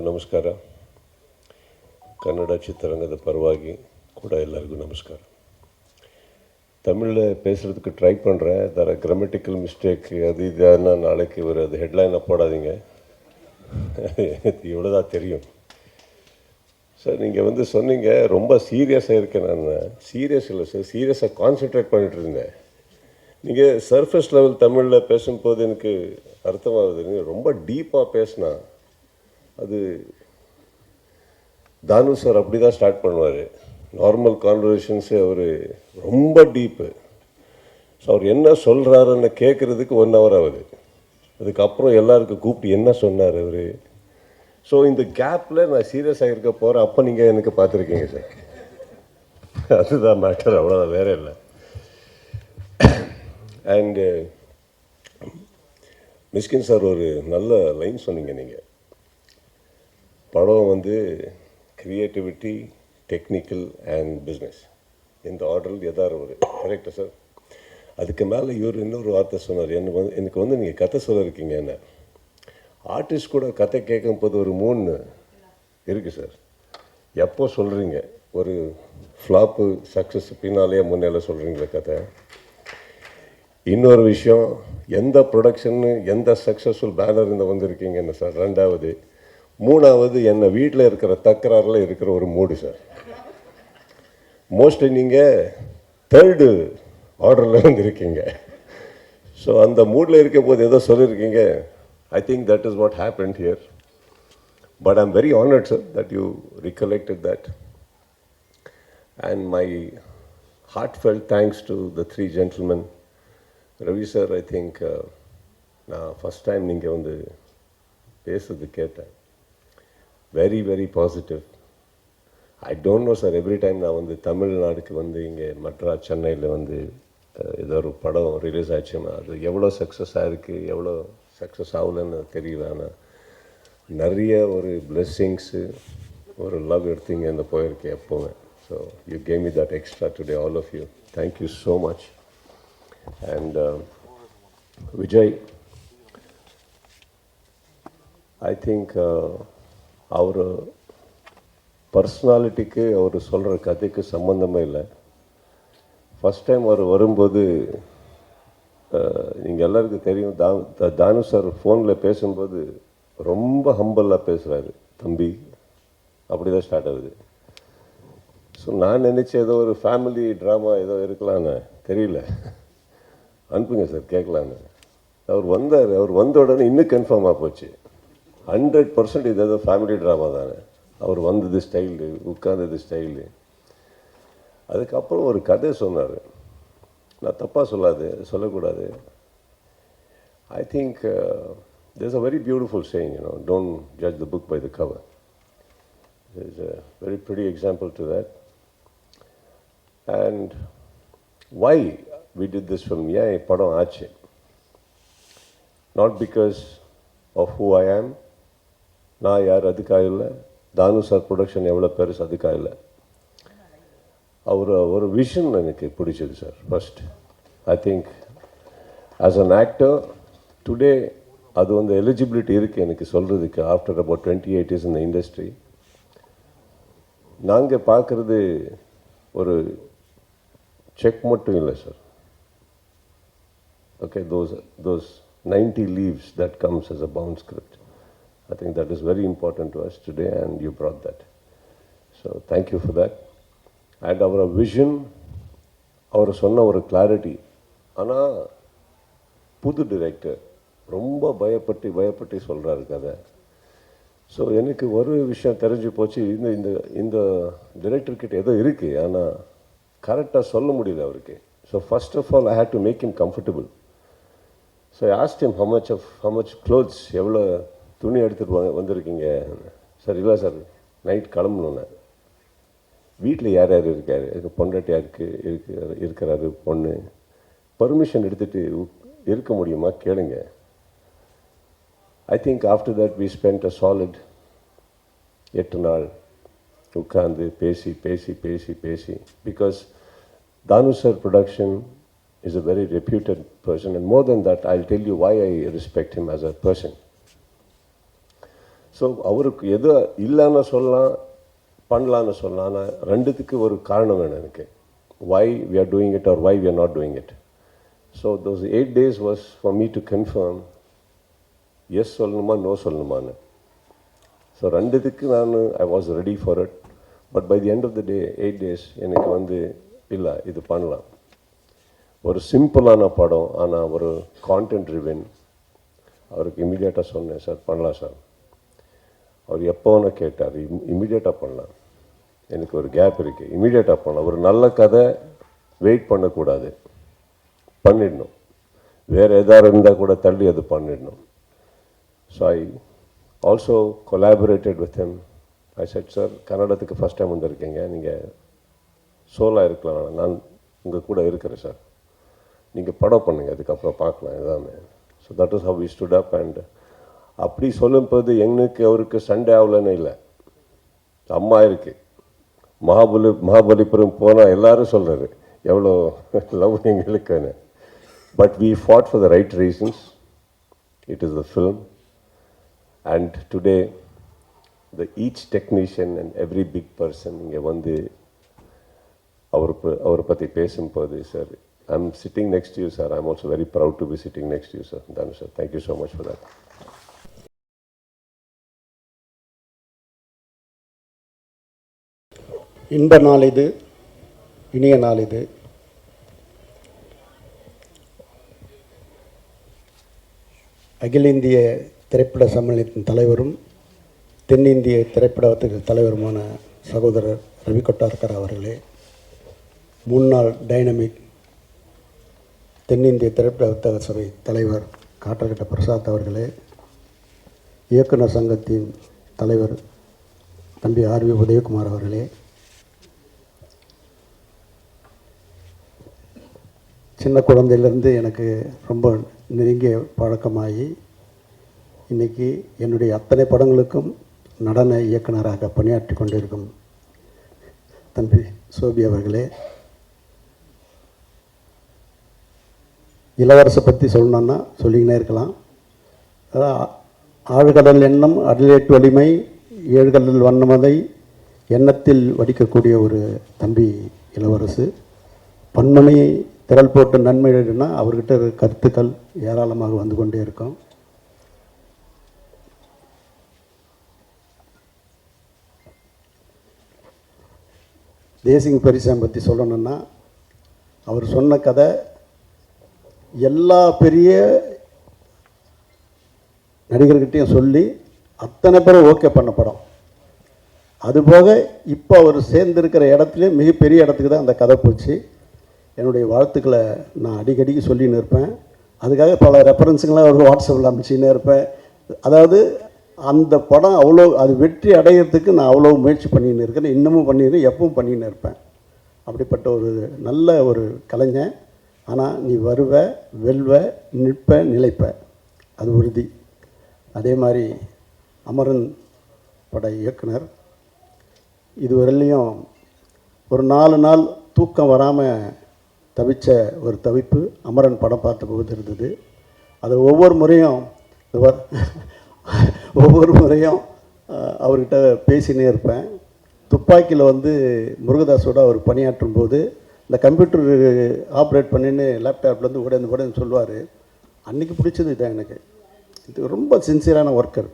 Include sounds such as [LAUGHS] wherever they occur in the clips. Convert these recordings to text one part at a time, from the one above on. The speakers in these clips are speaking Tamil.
ನಮಸ್ಕಾರ ಕನ್ನಡ ಚಿತ್ರರಂಗದ ಪರವಾಗಿ ಕೂಡ ಎಲ್ಲರಿಗೂ ನಮಸ್ಕಾರ தமிழில் பேசுகிறதுக்கு ட்ரை பண்ணுறேன் தர கிராமட்டிக்கல் மிஸ்டேக் அது இதுனா நாளைக்கு ஒரு அது ஹெட்லைனாக போடாதீங்க இவ்வளோ தான் தெரியும் சார் நீங்கள் வந்து சொன்னீங்க ரொம்ப சீரியஸாக இருக்கேன் நான் சீரியஸ் இல்லை சார் சீரியஸாக கான்சென்ட்ரேட் பண்ணிட்டு இருந்தேன் நீங்கள் சர்ஃபேஸ் லெவல் தமிழில் பேசும்போது எனக்கு அர்த்தமாகுது நீங்கள் ரொம்ப டீப்பாக பேசினா அது தானு சார் அப்படி தான் ஸ்டார்ட் பண்ணுவார் நார்மல் கான்வர்சேஷன்ஸே அவர் ரொம்ப டீப்பு ஸோ அவர் என்ன சொல்கிறாருன்னு கேட்குறதுக்கு ஒன் ஹவர் ஆகுது. அதுக்கப்புறம் எல்லாருக்கும் கூப்பிட்டு என்ன சொன்னார் அவர்? ஸோ இந்த கேப்பில் நான் சீரியஸாக இருக்க போகிறேன் அப்போ நீங்கள் எனக்கு பார்த்துருக்கீங்க சார். அதுதான் மேட்டர் அவ்வளோதான் வேற இல்லை. அண்டு மிஸ்கின் சார் ஒரு நல்ல லைன் சொன்னீங்க நீங்கள் படம் வந்து க்ரியேட்டிவிட்டி டெக்னிக்கல் அண்ட் பிஸ்னஸ் இந்த ஆர்டரில் எதாவது ஒரு கரெக்டா சார் அதுக்கு மேலே இவர் இன்னொரு வார்த்தை சொன்னார். எனக்கு வந்து எனக்கு வந்து நீங்கள் கதை சொல்லியிருக்கீங்க என்ன? ஆர்டிஸ்ட் கூட கதை கேட்கும் போது ஒரு மூணு இருக்குது சார் எப்போ சொல்கிறீங்க ஒரு ஃப்ளாப்பு சக்ஸஸ் பின்னாலேயே முன்னாலே சொல்கிறீங்களே கதை? இன்னொரு விஷயம் எந்த ப்ரொடக்ஷன்னு எந்த சக்ஸஸ்ஃபுல் பேனர் இந்த வந்திருக்கீங்கன்னு சார் ரெண்டாவது மூணாவது என்ன வீட்டில் இருக்கிற தக்கராறில் இருக்கிற ஒரு மூடு சார். மோஸ்ட்லி நீங்கள் தேர்டு ஆர்டரில் வந்துருக்கீங்க. ஸோ அந்த மூடில் இருக்க போது ஏதோ சொல்லியிருக்கீங்க I think that is what happen here but I'm very honoured sir that you recollected that and my heartfelt thanks to the three gentlemen Ravi sir I think நான் ஃபஸ்ட் டைம் நீங்கள் வந்து பேசுறது கேட்டேன். Very very positive I don't know sir every time நான் வந்து தமிழ்நாடுக்கு வந்து இங்கே மட்ரா சென்னையில் வந்து ஏதோ ஒரு படம் ரிலீஸ் ஆச்சுன்னா அது எவ்வளோ சக்ஸஸ் ஆகிருக்கு எவ்வளோ சக்ஸஸ் ஆகலைன்னு தெரியல. ஆனால் நிறைய ஒரு பிளெஸ்ஸிங்ஸு ஒரு லவ் எடுத்தீங்க அந்த போயிருக்கேன் எப்போவுமே. So you came me that extra today all of you thank you so much and Vijay I think அவர் பர்சனாலிட்டிக்கு அவர் சொல்கிற கதைக்கு சம்மந்தமே இல்லை. ஃபஸ்ட் டைம் அவர் வரும்போது நீங்கள் எல்லாருக்கும் தெரியும் தா த- தானு சார் ஃபோனில் பேசும்போது ரொம்ப ஹம்பலாக பேசுகிறாரு தம்பி அப்படி தான் ஸ்டார்ட் ஆகுது. ஸோ நான் நினச்ச ஏதோ ஒரு ஃபேமிலி ட்ராமா ஏதோ இருக்கலான்னு தெரியல. அனுப்புங்க சார் கேட்கலான்னு. அவர் வந்தார் அவர் வந்த உடனே இன்னும் கன்ஃபார்மாக போச்சு. ஹண்ட்ரட் பர்சன்ட் இது ஏதோ ஃபேமிலி ட்ராமா தானே அவர் வந்தது ஸ்டைலு உட்கார்ந்தது ஸ்டைலு அதுக்கப்புறம் ஒரு கதை சொன்னார் நான் தப்பாக சொல்லாது சொல்லக்கூடாது I think there's a very beautiful saying, you know, don't judge the book by the cover. There's a very pretty example to that. And why we did this film? ஏன் படம் ஆச்சு not because of who I am நான் யார் அதுக்காக இல்லை தானு சார் ப்ரொடக்ஷன் எவ்வளோ பெருசு அதுக்காக இல்லை அவர் ஒரு விஷன் எனக்கு பிடிச்சது sir first I think as an actor today அது வந்து எலிஜிபிலிட்டி இருக்குது எனக்கு சொல்கிறதுக்கு after about twenty eight years இந்த இண்டஸ்ட்ரி நாங்கள் பார்க்குறது ஒரு செக் மட்டும் இல்லை sir. Okay those those 90 leaves that comes as a bound script i think that is very important to us today and you brought that. So thank you for that. And our vision அவர் சொன்ன ஒரு கிளாரிட்டி ஆனால் புது டிரெக்டர் ரொம்ப பயப்பட்டு பயப்பட்டு சொல்கிறாரு கதை. ஸோ எனக்கு ஒரு விஷயம் தெரிஞ்சு போச்சு. இந்த இந்த இந்த டிரெக்டர்கிட்ட ஏதோ இருக்குது ஆனால் கரெக்டாக சொல்ல முடியல அவருக்கு. So first of all I had to make him comfortable so I asked him how much of how much clothes எவ்வளோ துணி எடுத்துகிட்டு வாங்க வந்திருக்கீங்க. சார் இல்லை சார்? நைட் கிளம்பணுன்னு வீட்டில் யார் யார் இருக்கார்? எனக்கு பொண்டாட்டி யாருக்கு இருக்கு இருக்கிறாரு பொண்ணு? பர்மிஷன் எடுத்துகிட்டு இருக்க முடியுமா? கேளுங்க. I think after that we spend a solid எட்டு நாள் உட்கார்ந்து பேசி பேசி பேசி பேசி. Because Thanu sir production is a very reputed person and more than that I tell you why I respect him as a person so அவருக்கு எது இல்லைன்னு சொல்லலாம் பண்ணலான்னு சொல்லலாம். ஆனால் ரெண்டுத்துக்கு ஒரு காரணம் வேணும் எனக்கு. Why we are doing it or why we are not doing it so those eight days was for me to confirm yes சொல்லணுமா நோ சொல்லணுமான்னு. ஸோ ரெண்டுத்துக்கு நான் I was ready for it but by the end of the day eight days எனக்கு வந்து இல்லை இது பண்ணலாம். ஒரு சிம்பிளான படம் ஆனால் ஒரு கான்டென்ட் ரிவென் அவருக்கு இமீடியட்டாக சொன்னேன் சார் பண்ணலாம் சார். அவர் எப்போ வேணால் கேட்டார் இமீடியட்டாக பண்ணலாம். எனக்கு ஒரு கேப் இருக்குது இமீடியட்டாக பண்ணலாம். ஒரு நல்ல கதை வெயிட் பண்ணக்கூடாது. பண்ணிடணும். வேறு எதாவது இருந்தால் கூட தள்ளி அது பண்ணிடணும். So I also collaborated with him I said sir கன்னடத்துக்கு first time வந்திருக்கீங்க. நீங்கள் சோலாக இருக்கலாம். நான் உங்கள் கூட இருக்கிறேன் சார் நீங்கள் படம் பண்ணுங்கள் அதுக்கப்புறம் பார்க்கலாம் எல்லாமே. So that is how we stood up and அப்படி சொல்லும்போது எங்களுக்கு அவருக்கு சண்டை ஆகலன்னு இல்லை. அம்மா இருக்கு. மகாபலி மகாபலிபுரம் போனால் எல்லாரும் சொல்கிறாரு எவ்வளோ லவ் எங்களுக்குன்னு. But we fought for the right reasons it is the film and today the each technician and every big person இங்கே வந்து அவர் ப- அவரை பற்றி பேசும்போது sir I'm sitting next you sir I'm also very proud to be sitting next you sir Thanu sir thank you so much for that இன்ப நாள் இது இனிய நாள் இது. அகில இந்திய திரைப்பட சம்மேளனத்தின் தலைவரும் தென்னிந்திய திரைப்படத்தின் தலைவருமான சகோதரர் ரவி கொட்டார்கர் அவர்களே முன்னாள் டைனமிக் தென்னிந்திய திரைப்பட வர்த்தக சபை தலைவர் காட்டர்கட்ட பிரசாத் அவர்களே இயக்குனர் சங்கத்தின் தலைவர் தம்பி ஆர்வி உதயகுமார் அவர்களே சின்ன குழந்தையிலேருந்து எனக்கு ரொம்ப நெருங்கிய பழக்கமாகி இன்றைக்கி என்னுடைய அத்தனை படங்களுக்கும் நடன இயக்குனராக பணியாற்றி கொண்டிருக்கும் தம்பி சோபி அவர்களே. இளவரசை பற்றி சொல்லணுன்னா சொல்லிக்கினே இருக்கலாம். ஆழ்கடல் எண்ணம் அடலேட் வலிமை ஏழ்கடல் வண்ணமதை எண்ணத்தில் வடிக்கக்கூடிய ஒரு தம்பி இளவரசு. பன்மணி திரள் போட்டு நன்மை எழுதினா அவர்கிட்ட கருத்துக்கள் ஏராளமாக வந்து கொண்டே இருக்கும். தேசிங் பெரிசாம் பற்றி சொல்லணும்னா அவர் சொன்ன கதை எல்லா பெரிய நடிகர்கிட்டையும் சொல்லி அத்தனை பேரும் ஓகே பண்ண படம். அதுபோக இப்போ அவர் சேர்ந்திருக்கிற இடத்துலையும் மிகப்பெரிய இடத்துக்கு தான் அந்த கதை போச்சு. என்னுடைய வாழ்த்துக்களை நான் அடிக்கடிக்கு சொல்லின்னு இருப்பேன் அதுக்காக பல ரெஃபரன்ஸுங்களாம் ஒரு வாட்ஸ்அப்பில் அனுப்பிச்சின்னே இருப்பேன். அதாவது அந்த படம் அவ்வளோ அது வெற்றி அடையிறதுக்கு நான் அவ்வளோ முயற்சி பண்ணின்னு இருக்கேன். இன்னமும் பண்ணிடுறேன் எப்பவும் பண்ணின்னு இருப்பேன். அப்படிப்பட்ட ஒரு நல்ல ஒரு கலைஞன். ஆனால் நீ வருவ வெல்வ நிற்ப நிலைப்ப. அது உறுதி. அதே மாதிரி அமரன் பட இயக்குனர். இதுவரையிலையும் ஒரு நாலு நாள் தூக்கம் வராமல் தவிச்ச ஒரு தவிப்பு அமரன் படம் பார்த்த போது இருந்தது. அது ஒவ்வொரு முறையும் [LAUGHS] ஒவ்வொரு முறையும் அவர்கிட்ட பேசினே இருப்பேன். துப்பாக்கியில் வந்து முருகதாஸோட அவர் பணியாற்றும் போது இந்த கம்ப்யூட்டர் ஆப்ரேட் பண்ணின்னு லேப்டாப்லேருந்து உடைந்து உடைந்து சொல்லுவார். அன்றைக்கி பிடிச்சது இதான் எனக்கு. இது ரொம்ப சின்சியரான ஒர்க்கர்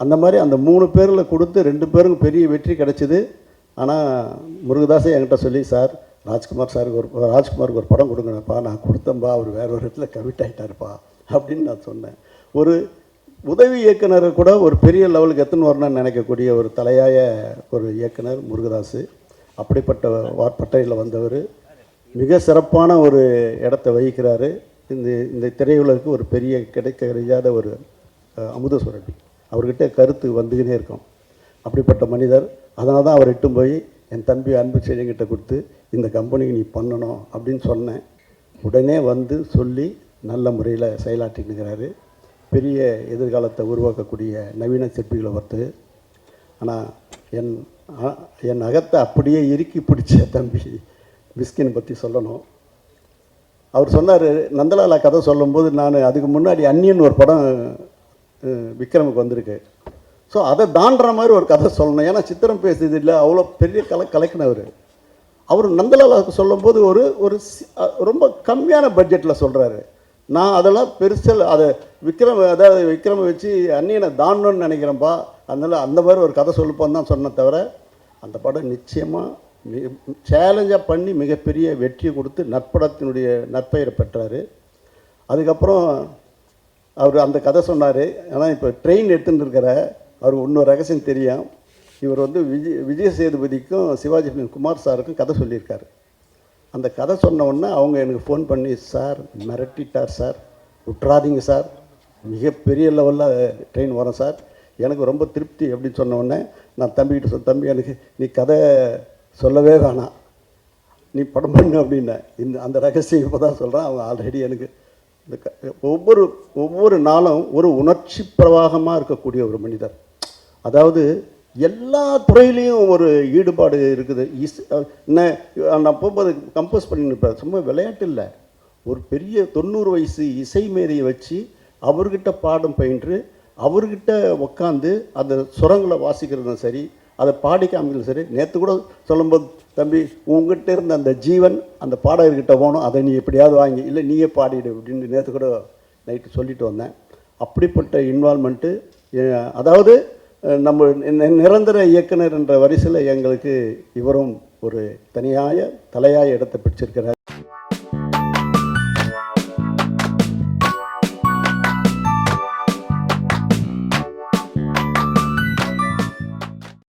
அந்த மாதிரி அந்த மூணு பேரில் கொடுத்து ரெண்டு பேருக்கும் பெரிய வெற்றி கிடைச்சிது. ஆனால் முருகதாஸே என்கிட்ட சொல்லி சார் ராஜ்குமார் சாருக்கு ஒரு ராஜ்குமாருக்கு ஒரு படம் கொடுங்கப்பா நான் கொடுத்தேன்பா அவர் வேற ஒரு இடத்துல கமிட் ஆகிட்டாருப்பா அப்படின்னு நான் சொன்னேன். ஒரு உதவி இயக்குனரை கூட ஒரு பெரிய லெவலுக்கு எத்தனை வரணும்னு நினைக்கக்கூடிய ஒரு தலையாய ஒரு இயக்குனர் முருகதாஸ் அப்படிப்பட்ட வார்பட்டையில் வந்தவர் மிக சிறப்பான ஒரு இடத்த வகிக்கிறாரு. இந்த இந்த திரையுலகுக்கு ஒரு பெரிய கிடைக்க கிடைக்காத ஒரு அமுத சுரபி. அவர்கிட்ட கருத்து வந்துக்கினே இருக்கும். அப்படிப்பட்ட மனிதர். அதனால தான் அவர் இட்டும் போய் என் தம்பி அன்பு செழிங்கிட்ட கொடுத்து இந்த கம்பெனிக்கு நீ பண்ணணும் அப்படின்னு சொன்னேன். உடனே வந்து சொல்லி நல்ல முறையில் செயலாற்றினுக்கிறாரு பெரிய எதிர்காலத்தை உருவாக்கக்கூடிய நவீன சிற்பிகளை ஒருத்தர் ஆனால் என் என் அகத்தை அப்படியே இறுக்கி பிடிச்ச தம்பி மிஸ்கின் பற்றி சொல்லணும். அவர் சொன்னார் நந்தலாலா கதை சொல்லும்போது நான் அதுக்கு முன்னாடி அந்நியன் ஒரு படம் விக்ரமுக்கு வந்திருக்கு. ஸோ அதை தாண்டுற மாதிரி ஒரு கதை சொல்லணும். ஏன்னா சித்திரம் பேசுறது இல்லை அவ்வளோ பெரிய கலை கலைக்கினவர். அவர் நந்தலால் சொல்லும்போது ஒரு ஒரு ரொம்ப கம்மியான பட்ஜெட்டில் சொல்கிறாரு நான் அதெல்லாம் பெருசல் அதை விக்ரம் அதாவது விக்ரமை வச்சு அன்னியனை தாண்டணும்னு நினைக்கிறேன்ப்பா அதனால் அந்த மாதிரி ஒரு கதை சொல்லுப்பான்னு தான் சொன்ன தவிர அந்த படம் நிச்சயமாக மிக சேலஞ்சாக பண்ணி மிகப்பெரிய வெற்றியை கொடுத்து நற்படத்தினுடைய நற்பெயரை பெற்றார். அதுக்கப்புறம் அவர் அந்த கதை சொன்னார். ஆனால் இப்போ ட்ரெயின் எடுத்துன்னு இருக்கிற அவர் இன்னொரு ரகசியம் தெரியும். இவர் வந்து விஜய் விஜய் சேதுபதிக்கும் சிவாஜி குமார் சாருக்கும் கதை சொல்லியிருக்காரு. அந்த கதை சொன்ன உடனே அவங்க எனக்கு ஃபோன் பண்ணி சார் மிரட்டிட்டார் சார். விட்றாதீங்க சார். மிகப்பெரிய லெவலில் ட்ரெயின் வரும் சார். எனக்கு ரொம்ப திருப்தி அப்படின்னு சொன்ன உடனே நான் தம்பிக்கிட்ட சொல் தம்பி எனக்கு நீ கதை சொல்லவே வேணாம். நீ படம் பண்ணு அப்படின்னேன் இந்த அந்த ரகசியம் இப்போ தான் சொல்கிறேன் அவங்க ஆல்ரெடி எனக்கு இந்த க ஒவ்வொரு ஒவ்வொரு நாளும் ஒரு உணர்ச்சி பிரவாகமாக இருக்கக்கூடிய ஒரு மனிதர். அதாவது எல்லா துறையிலையும் ஒரு ஈடுபாடு இருக்குது. இஸ் என்ன நான் போகும்போது கம்போஸ் பண்ணிருப்பேன். சும்மா விளையாட்டு இல்லை. ஒரு பெரிய தொண்ணூறு வயசு இசை மேதையை வச்சு அவர்கிட்ட பாடம் பயின்று அவர்கிட்ட உட்காந்து அந்த சுரங்களை வாசிக்கிறதும் சரி அதை பாடி காமிக்கிறதும் சரி நேற்று கூட சொல்லும்போது தம்பி உங்ககிட்ட இருந்த அந்த ஜீவன் அந்த பாடகர்கிட்ட போகணும். அதை நீ எப்படியாவது வாங்கி இல்லை நீயே பாடிடு அப்படின்னு நேற்று கூட நைட்டு சொல்லிட்டு வந்தேன். அப்படிப்பட்ட இன்வால்மெண்ட்டு அதாவது நம்ம நிரந்தர இயக்குனர் என்ற வரிசையில் எங்களுக்கு இவரும் ஒரு தனியாய தலையாய இடத்தை பிடிச்சிருக்கிறார்.